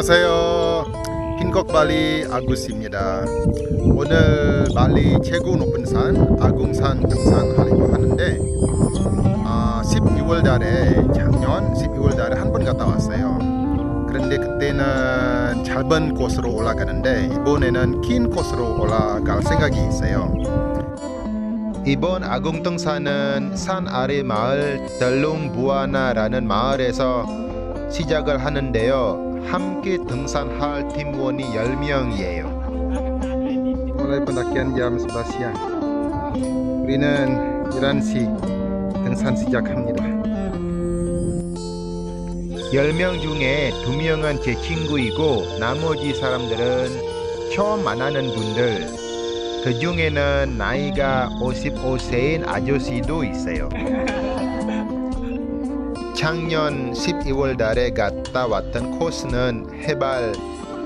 안녕하세요. 핀곡발리 아구스입니다. 오늘 발리 최고 높은 산 아궁산 등산하려고 하는데 아, 12월 달에 작년 12월 달에 한 번 갔다 왔어요. 그런데 그때는 짧은 코스로 올라가는데 이번에는 긴 코스로 올라갈 생각이 있어요. 이번 아궁 등산은 산 아래 마을 덜룽부아나라는 마을에서 시작을 하는데요. 함께 등산할 팀원이 10명이에요. Mulai pendakian jam 11 siang. 우리는 11시 등산 시작합니다. 10명 중에 2명은 제 친구이고 나머지 사람들은 처음 만나는 분들 그 중에는 나이가 55세인 아저씨도 있어요. 작년 12월 달에 갔다 왔던 코스는 해발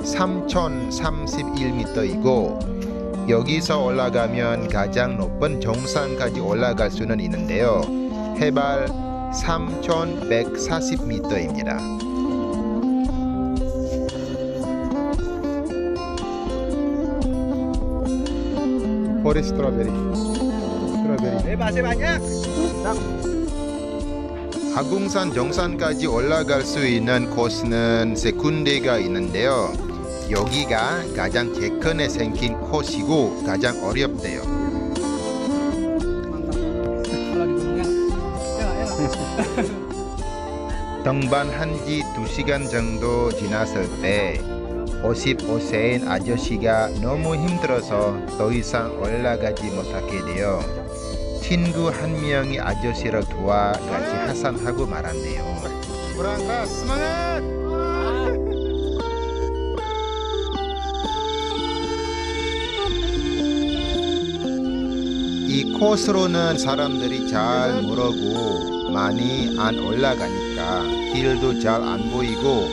3031m이고 여기서 올라가면 가장 높은 정상까지 올라갈 수는 있는데요. 해발 3140m입니다. 포레 스트로베리 스트로베리 네, 맛이 banyak. 하궁산 정상까지 올라갈 수 있는 코스는 세 군데가 있는데요. 여기가 가장 최근에 생긴 코스이고 가장 어렵대요. 등반한 지 2시간 정도 지났을 때 55세인 아저씨가 너무 힘들어서 더 이상 올라가지 못하게 되어 친구 한 명이 아저씨를 도와 같이 하산하고 말았네요. 이 코스로는 사람들이 잘 모르고 많이 안 올라가니까 길도 잘 안 보이고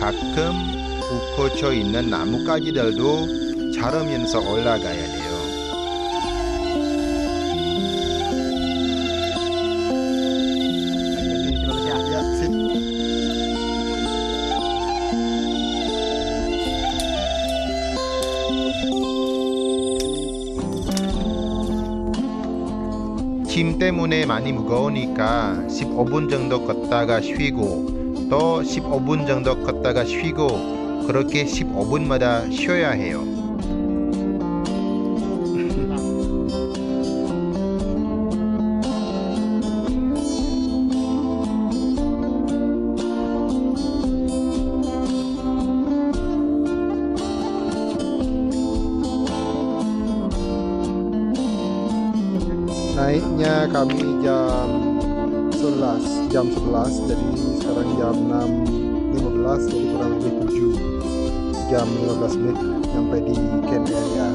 가끔 웃고쳐 있는 나뭇가지들도 자르면서 올라가야 돼요. 짐 때문에 많이 무거우니까 15분 정도 걷다가 쉬고 또 15분 정도 걷다가 쉬고 그렇게 15분마다 쉬어야 해요. Kami jam 11 jam 11 jadi sekarang jam 6.15 jadi kurang lebih 7 jam 15 menit sampai di camp area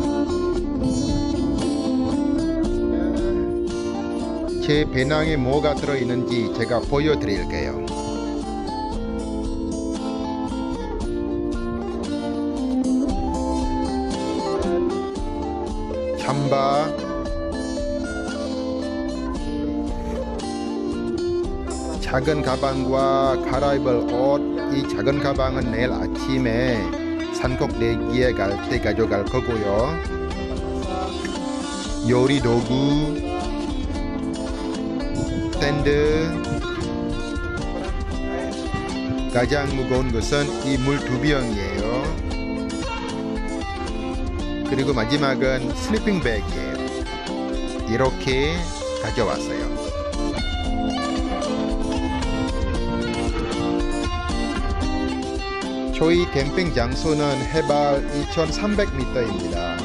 제 배낭에 뭐가 들어있는지 제가 보여드릴게요 참바 작은 가방과 갈아입을 옷 이 작은 가방은 내일 아침에 산콕 내기에 갈 때 가져갈 거고요. 요리 도구 샌드 가장 무거운 것은 이 물 두 병이에요. 그리고 마지막은 슬리핑 백이에요. 이렇게 가져왔어요 저희 캠핑 장소는 해발 2300m입니다.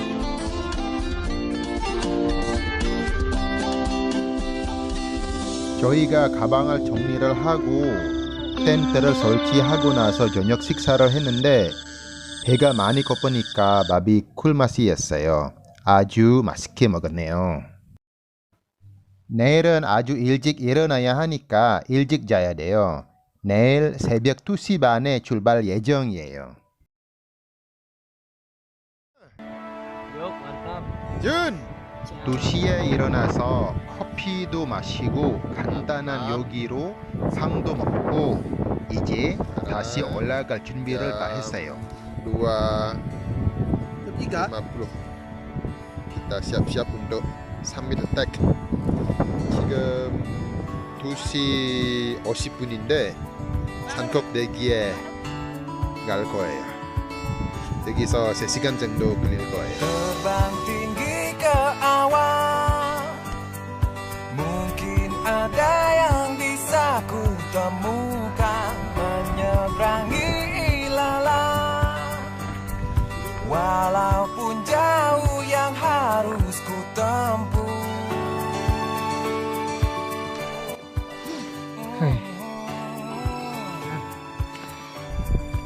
저희가 가방을 정리를 하고 텐트를 설치하고 나서 저녁 식사를 했는데 배가 많이 고프니까 밥이 쿨맛이었어요. 아주 맛있게 먹었네요. 내일은 아주 일찍 일어나야 하니까 일찍 자야 돼요. 내일 새벽 2시 반에 출발 예정이에요. 준! 2시에 일어나서 커피도 마시고 간단한 요기로 빵도 먹고 이제 다시 올라갈 준비를 다 했어요. 250 kita siap-siap untuk summit attack 지금 2시 50분인데 산콕 대기에 갈 거예요. 여기서 3시간 정도 걸릴 거예요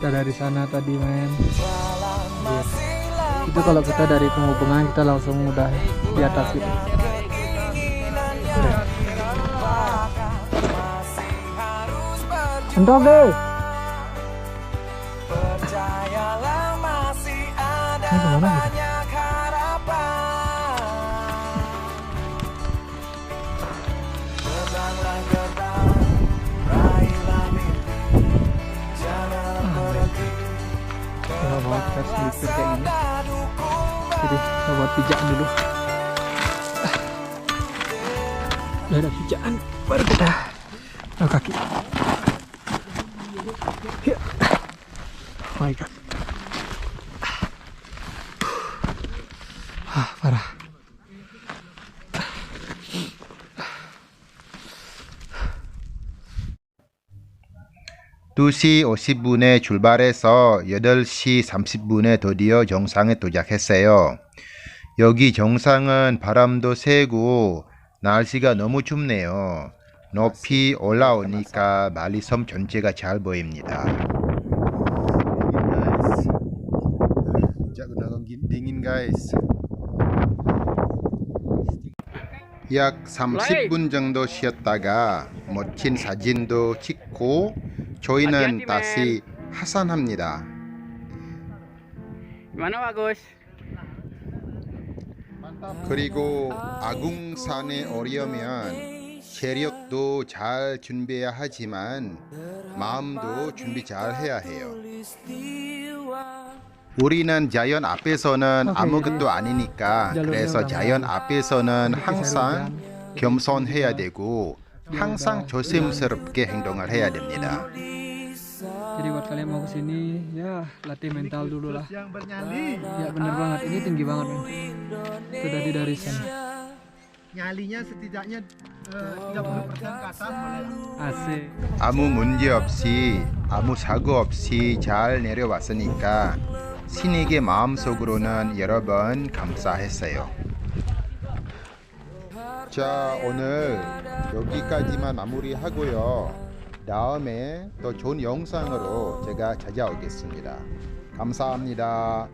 Kita dari sana tadi men. Masih Itu kalau kita dari penghubungan kita langsung udah di atas gitu. Entah ada Ini ke mana gitu? Kita buat pijakan dulu. Udah ada pijakan, baru kita oh, kaki. Oh my god. Ah, parah. 2시 50분에 출발해서 8시 30분에 드디어 정상에 도착했어요. 여기 정상은 바람도 세고 날씨가 너무 춥네요. 높이 올라오니까 말리섬 전체가 잘 보입니다. 약 30분 정도 쉬었다가 멋진 사진도 찍고 저희는 다시 하산합니다. 그리고 아궁산에 오려면 체력도 잘 준비해야 하지만 마음도 준비 잘 해야 해요. 우리는 자연 앞에서는 아무것도 아니니까 그래서 자연. 앞에서는 항상 겸손해야 되고 항상 조심스럽게 행동을 해야 됩니다. Jadi buat kalian mau kesini, ya latih mental dulu lah. Yang bernyali. Ya bener banget, ini tinggi banget men. Itu tadi dari sana. nyalinya setidaknya eh, 30% ke atas boleh lah. Asik. 아무 문제 없이 아무 사고 없이 잘 내려왔으니까 신에게 마음속으로는 여러 번 감사했어요. 자 오늘 여기까지만 마무리하고요. 다음에 더 좋은 영상으로 제가 찾아오겠습니다. 감사합니다.